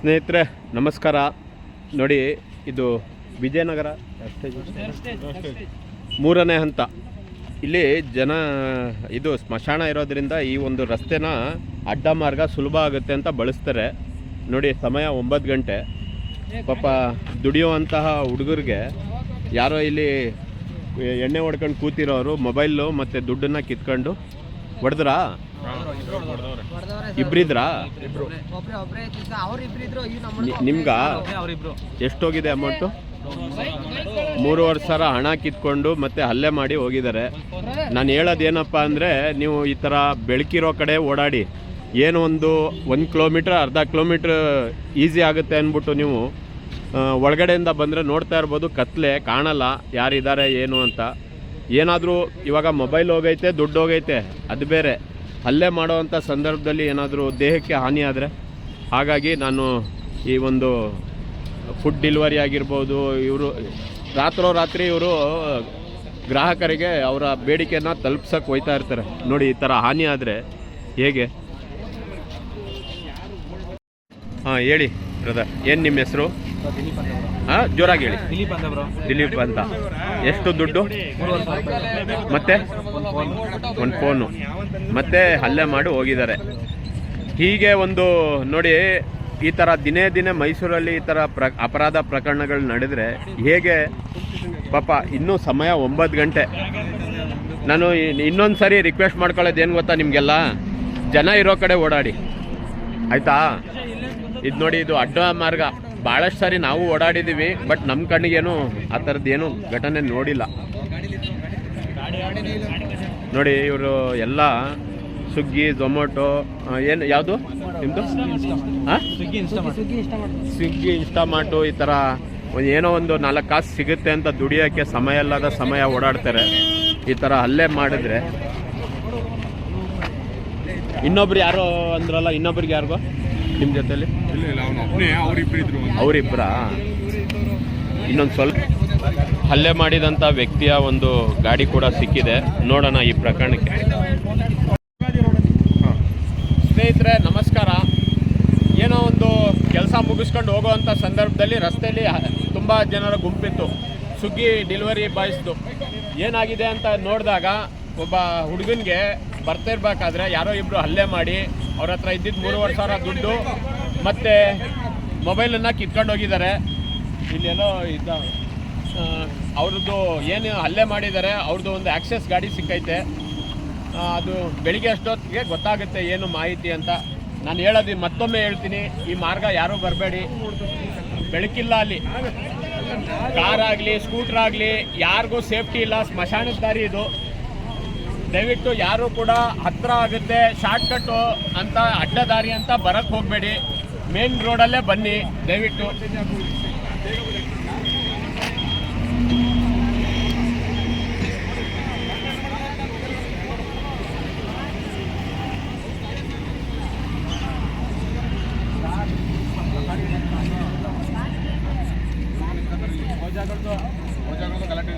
ಸ್ನೇಹಿತರೆ, ನಮಸ್ಕಾರ. ನೋಡಿ, ಇದು ವಿಜಯನಗರ. ಮೂರನೇ ಹಂತ. ಇಲ್ಲಿ ಜನ, ಇದು ಸ್ಮಶಾನ ಇರೋದರಿಂದ ಈ ಒಂದು ರಸ್ತೆನ ಅಡ್ಡ ಮಾರ್ಗ ಸುಲಭ ಆಗುತ್ತೆ ಅಂತ ಬಳಸ್ತಾರೆ. ನೋಡಿ, ಸಮಯ ಒಂಬತ್ತು ಗಂಟೆ. ಪಾಪ ದುಡಿಯುವಂತಹ ಹುಡುಗರಿಗೆ ಯಾರೋ ಇಲ್ಲಿ ಎಣ್ಣೆ ಹೊಡ್ಕೊಂಡು ಕೂತಿರೋರು, ಮೊಬೈಲು ಮತ್ತು ದುಡ್ಡನ್ನು ಕಿತ್ಕೊಂಡು ಹೊಡೆದ್ರಾ? ಇಬ್ರಿದ್ರಾ? ನಿಮ್ಗ? ಎಷ್ಟೋಗಿದೆ ಅಮೌಂಟು ಮೂರುವರೆ ಸಾವಿರ ಹಣ ಕಿತ್ಕೊಂಡು ಮತ್ತೆ ಹಲ್ಲೆ ಮಾಡಿ ಹೋಗಿದ್ದಾರೆ. ನಾನು ಹೇಳೋದೇನಪ್ಪ ಅಂದರೆ ನೀವು ಈ ಥರ ಬೆಳಕಿರೋ ಕಡೆ ಓಡಾಡಿ. ಏನು ಒಂದು ಒಂದು ಕಿಲೋಮೀಟ್ರ್ ಅರ್ಧ ಕಿಲೋಮೀಟ್ರ್ ಈಸಿ ಆಗುತ್ತೆ ಅಂದ್ಬಿಟ್ಟು ನೀವು ಒಳಗಡೆಯಿಂದ ಬಂದರೆ ನೋಡ್ತಾ ಇರ್ಬೋದು, ಕತ್ಲೆ ಕಾಣಲ್ಲ, ಯಾರಿದ್ದಾರೆ, ಏನು ಅಂತ. ಏನಾದರೂ ಇವಾಗ ಮೊಬೈಲ್ ಹೋಗೈತೆ, ದುಡ್ಡು ಹೋಗೈತೆ, ಅದು ಬೇರೆ. ಹಲ್ಲೆ ಮಾಡೋವಂಥ ಸಂದರ್ಭದಲ್ಲಿ ಏನಾದರೂ ದೇಹಕ್ಕೆ ಹಾನಿ ಆದರೆ? ಹಾಗಾಗಿ ನಾನು ಈ ಒಂದು ಫುಡ್ ಡೆಲಿವರಿ ಆಗಿರ್ಬೋದು, ಇವರು ರಾತ್ರೋ ರಾತ್ರಿ ಇವರು, ಗ್ರಾಹಕರಿಗೆ ಅವರ ಬೇಡಿಕೆಯನ್ನು ತಲುಪ್ಸಕ್ಕೆ ಹೋಯ್ತಾ ಇರ್ತಾರೆ. ನೋಡಿ, ಈ ಥರ ಹಾನಿ ಆದರೆ ಹೇಗೆ? ಹಾಂ, ಹೇಳಿ ಬ್ರದರ್ ಏನು ನಿಮ್ಮ ಹೆಸರು? ಹಾಂ ಜೋರಾಗಿ ಹೇಳಿ. ದಿಲೀಪ್ ಅಂತ ಬ್ರೋ ದಿಲೀಪ್ ಅಂತ ಎಷ್ಟು ದುಡ್ಡು? ಮತ್ತೆ? ಒಂದು ಫೋನ್. ಒಂದು ಫೋನು ಮತ್ತೆ ಹಲ್ಲೆ ಮಾಡಿ ಹೋಗಿದ್ದಾರೆ. ಹೀಗೆ ಒಂದು ನೋಡಿ ಈ ಥರ ದಿನೇ ದಿನೇ ಮೈಸೂರಲ್ಲಿ ಈ ಥರ ಪ್ರ ಅಪರಾಧ ಪ್ರಕರಣಗಳು ನಡೆದರೆ ಹೇಗೆ ಪಾಪ ಇನ್ನೂ ಸಮಯ ಒಂಬತ್ತು ಗಂಟೆ. ನಾನು ಇನ್ನೊಂದು ಸರಿ ರಿಕ್ವೆಸ್ಟ್ ಮಾಡ್ಕೊಳ್ಳೋದು ಏನು ಗೊತ್ತಾ ನಿಮಗೆಲ್ಲ? ಜನ ಇರೋ ಕಡೆ ಓಡಾಡಿ. ಆಯಿತಾ? ಇದು ನೋಡಿ ಇದು ಅಡ್ಡ ಮಾರ್ಗ. ಭಾಳಷ್ಟು ಸಾರಿ ನಾವು ಓಡಾಡಿದ್ದೀವಿ, ಬಟ್ ನಮ್ಮ ಕಣ್ಣಿಗೇನು ಆ ಥರದ್ದೇನು ಘಟನೆ ನೋಡಿಲ್ಲ. ನೋಡಿ, ಇವರು ಎಲ್ಲ ಸ್ವಿಗ್ಗಿ ಝೊಮ್ಯಾಟೊ ಏನು, ಯಾವುದು? ನಿಮ್ಮದು ಹಾಂ ಸ್ವಿಗ್ಗಿ ಇನ್ಸ್ಟಾಮಾಟು ಈ ಥರ ಒಂದು ಏನೋ ಒಂದು ನಾಲ್ಕು ಕಾಸು ಸಿಗುತ್ತೆ ಅಂತ ದುಡಿಯೋಕ್ಕೆ ಸಮಯ ಅಲ್ಲದ ಸಮಯ ಓಡಾಡ್ತಾರೆ. ಈ ಥರ ಅಲ್ಲೇ ಮಾಡಿದ್ರೆ. ಇನ್ನೊಬ್ರು ಯಾರೋ ಅಂದ್ರಲ್ಲ, ಇನ್ನೊಬ್ರಿಗೆ ಯಾರಿಗೋ? ನಿಮ್ಮ ಜೊತೆಲಿ? ಇಲ್ಲ ಇಲ್ಲ ಅವನು ಒಬ್ಬನೇ ಅವ್ರಿಬ್ರಿದ್ರು ಅವರಿಬ್ಬರ ಇನ್ನೊಂದು ಸ್ವಲ್ಪ ಹಲ್ಲೆ ಮಾಡಿದಂಥ ವ್ಯಕ್ತಿಯ ಒಂದು ಗಾಡಿ ಕೂಡ ಸಿಕ್ಕಿದೆ. ನೋಡೋಣ ಈ ಪ್ರಕರಣಕ್ಕೆ. ಸ್ನೇಹಿತರೆ ನಮಸ್ಕಾರ. ಏನೋ ಒಂದು ಕೆಲಸ ಮುಗಿಸ್ಕೊಂಡು ಹೋಗುವಂಥ ಸಂದರ್ಭದಲ್ಲಿ ರಸ್ತೆಯಲ್ಲಿ ತುಂಬ ಜನರ ಗುಂಪಿತ್ತು. ಸುಗ್ಗಿ ಡೆಲಿವರಿ ಬಾಯ್ಸ್ದು ಏನಾಗಿದೆ ಅಂತ ನೋಡಿದಾಗ ಒಬ್ಬ ಹುಡುಗನಿಗೆ ಬರ್ತಿರ್ಬೇಕಾದ್ರೆ ಯಾರೋ ಇಬ್ಬರು ಹಲ್ಲೆ ಮಾಡಿ ಅವ್ರ ಹತ್ರ ಇದ್ದಿದ್ದು ಮೂರುವರೆ ಸಾವಿರ ದುಡ್ಡು ಮತ್ತು ಮೊಬೈಲನ್ನು ಕಿತ್ಕೊಂಡು ಹೋಗಿದ್ದಾರೆ. ಇಲ್ಲೇನೋ ಇದ್ದ ಅವ್ರದ್ದು ಏನು ಹಲ್ಲೆ ಮಾಡಿದ್ದಾರೆ, ಅವ್ರದ್ದು ಒಂದು ಆಕ್ಸೆಸ್ ಗಾಡಿ ಸಿಕ್ಕೈತೆ. ಅದು ಬೆಳಿಗ್ಗೆ ಅಷ್ಟೊತ್ತಿಗೆ ಗೊತ್ತಾಗುತ್ತೆ ಏನು ಮಾಹಿತಿ ಅಂತ. ನಾನು ಹೇಳೋದು ಮತ್ತೊಮ್ಮೆ ಹೇಳ್ತೀನಿ, ಈ ಮಾರ್ಗ ಯಾರೂ ಬರಬೇಡಿ. ಬೆಳಕಿಲ್ಲ ಅಲ್ಲಿ. ಕಾರ್ ಆಗಲಿ ಸ್ಕೂಟ್ರ್ ಆಗಲಿ, ಯಾರಿಗೂ ಸೇಫ್ಟಿ ಇಲ್ಲ, ಸ್ಮಶಾನದ ದಾರಿ ಇದು. ದಯವಿಟ್ಟು ಯಾರು ಕೂಡ ಹತ್ತಿರ ಆಗುತ್ತೆ ಶಾರ್ಟ್ಕಟ್ಟು ಅಂತ ಅಡ್ಡ ದಾರಿ ಅಂತ ಬರಕ್ಕೆ ಹೋಗಬೇಡಿ. ಮೇನ್ ರೋಡಲ್ಲೇ ಬನ್ನಿ, ದಯವಿಟ್ಟು. ಗಲಾಟೆ.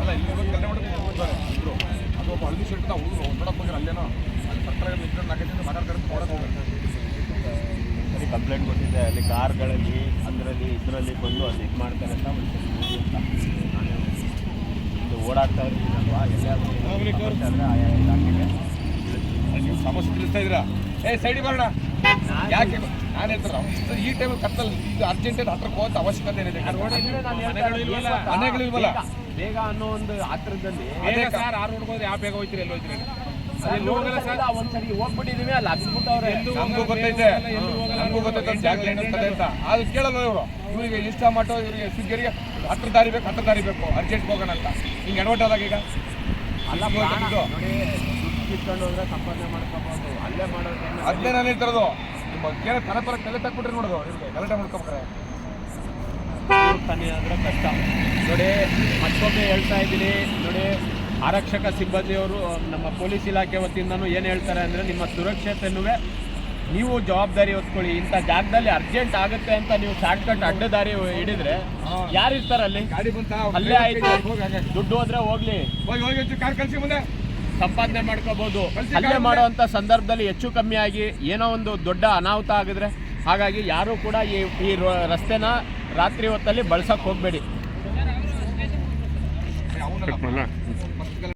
ಅಲ್ಲ ಇಲ್ಲಿ. ಅದು ಒಬ್ಬ ಶರ್ಟ್ ಹುಡುಗರು ನೋಡಕ್ ಹೋಗಿರ ಅಲ್ಲೇನೋ ಅಲ್ಲಿ ಸರ್ಕಾರ ನಿಂತ್ಕೊಂಡು ನಾಲ್ಕೈದು ಜನ ಮಾತಾಡ್ತಾರೆ ಅಂತ ನೋಡಕ್ ಅಲ್ಲಿ ಕಂಪ್ಲೇಂಟ್ ಕೊಟ್ಟಿದ್ದೆ ಅಲ್ಲಿ ಕಾರ್ಗಳಲ್ಲಿ ಅದರಲ್ಲಿ ಇದರಲ್ಲಿ ಬಂದು ಅಲ್ಲಿ ಇದು ಮಾಡ್ತಾರೆ ಅಂತ ಒಂದು ಓಡಾಡ್ತಾ ಇರ್ತೀನಲ್ವಾ ಎಲ್ಲ ಆಯಾ ಇಲಾಖೆಗೆ ನೀವು ಸಮಸ್ಯೆ ತಿಳಿಸ್ತಾ ಇದ್ದೀರಾ? ಏ ಸೈಡಿ ಬರೋಣ. ಯಾಕೆ? ನಾನು ಹೇಳ್ತಾರೆ ಈ ಟೈಮಲ್ಲಿ ಕತ್ತಲ್ಲಿ ಇದು ಅರ್ಜೆಂಟ್ ಹತ್ರಕ್ಕೆ ಹೋದ ಅವಶ್ಯಕತೆ ಏನಿದೆ ಮನೆಗಳಿಲ್ವಲ್ಲ ಬೇಗ ಅನ್ನೋ ಒಂದು ಹತ್ರದಲ್ಲಿ ಕ- ಸರ್ ಆರು ಹುಡುಗೋದು ಯಾವ ಬೇಗ ಹೋಯ್ತೀರಿ ಎಲ್ಲಿ ಹೋಯ್ತೀರಿ? ಒಂದ್ಸರಿ ಹೋಗ್ಬಿಟ್ಟಿದೀವಿ ಅಲ್ಲಿ ಹತ್ಬಿಟ್ಟವ್ರೆ. ನಮಗೂ ಗೊತ್ತೈತೆ. ನಮಗೂ ಗೊತ್ತೈತೆ ಜಾಗ ಅಂತ ಅದು ಕೇಳಲ್ಲ ಇವರು. ಇವರಿಗೆ ಇಷ್ಟ ಮಾಡೋ ಇವರಿಗೆ ಸ್ವಿಗ್ಗರಿಗೆ ಹತ್ರ ದಾರಿ ಬೇಕು ಹತ್ರ ದಾರಿ ಬೇಕು. ಅರ್ಜೆಂಟ್ ಹೋಗೋಣ ಅಂತ. ಹಿಂಗೆ ಎಡವಟ್ಟಾದಾಗ ಈಗ? ಅಲ್ಲ ಕಿತ್ಕೊಂಡು ಹೋದ್ರೆ ಸಂಪಾದನೆ ಮಾಡ್ಕೋಬಹುದು ಅಲ್ಲೇ ಮಾಡೋದು ಅದನ್ನೇ ನಾನು ಹೇಳ್ತಿರೋದು ನಿಮ್ಮ ಕೇಳ ತರ ತರ ತಲೆ ತಕ್ಬಿಟ್ರೆ ನೋಡೋದು ನಿಮಗೆ ಗಲಾಟೆ ಮಾಡ್ಕೊಬೇಕ್ರೆ. ತಾನೇ ಅಂದ್ರೆ ಕಷ್ಟ. ನೋಡಿ ಮತ್ತೊಮ್ಮೆ ಹೇಳ್ತಾ ಇದ್ದೀನಿ. ನೋಡಿ ಆರಕ್ಷಕ ಸಿಬ್ಬಂದಿಯವರು ನಮ್ಮ ಪೊಲೀಸ್ ಇಲಾಖೆ ವತಿಯಿಂದನೂ ಏನು ಹೇಳ್ತಾರೆ ಅಂದರೆ ನಿಮ್ಮ ಸುರಕ್ಷತೆನೂ ನೀವು ಜವಾಬ್ದಾರಿ ಹೊತ್ಕೊಳ್ಳಿ. ಇಂಥ ಜಾಗದಲ್ಲಿ ಅರ್ಜೆಂಟ್ ಆಗುತ್ತೆ ಅಂತ ನೀವು ಶಾರ್ಟ್ಕಟ್ ಅಡ್ಡ ದಾರಿ ಹಿಡಿದ್ರೆ ಯಾರು ಇರ್ತಾರಲ್ಲಿ ಗಾಡಿ ಬಂತ ಅಲ್ಲೇ ಆಯ್ತು. ದುಡ್ಡು ಹೋದ್ರೆ ಹೋಗ್ಲಿ. ಹೋಗಿ ಹೋಗಿ ಕಾರ್ ಕಳಿಸಿ ಮುಂದೆ. ಸಂಪಾದನೆ ಮಾಡ್ಕೋಬಹುದು ಅಲ್ಲೇ ಮಾಡುವಂತ ಸಂದರ್ಭದಲ್ಲಿ ಹೆಚ್ಚು ಕಮ್ಮಿ ಆಗಿ ಏನೋ ಒಂದು ದೊಡ್ಡ ಅನಾಹುತ ಆಗಿದ್ರೆ ಹಾಗಾಗಿ ಯಾರು ಕೂಡ ಈ ಈ ರಸ್ತೆನ ರಾತ್ರಿ ಹೊತ್ತಲ್ಲಿ ಬಳಸಕ್ ಹೋಗಬೇಡಿ.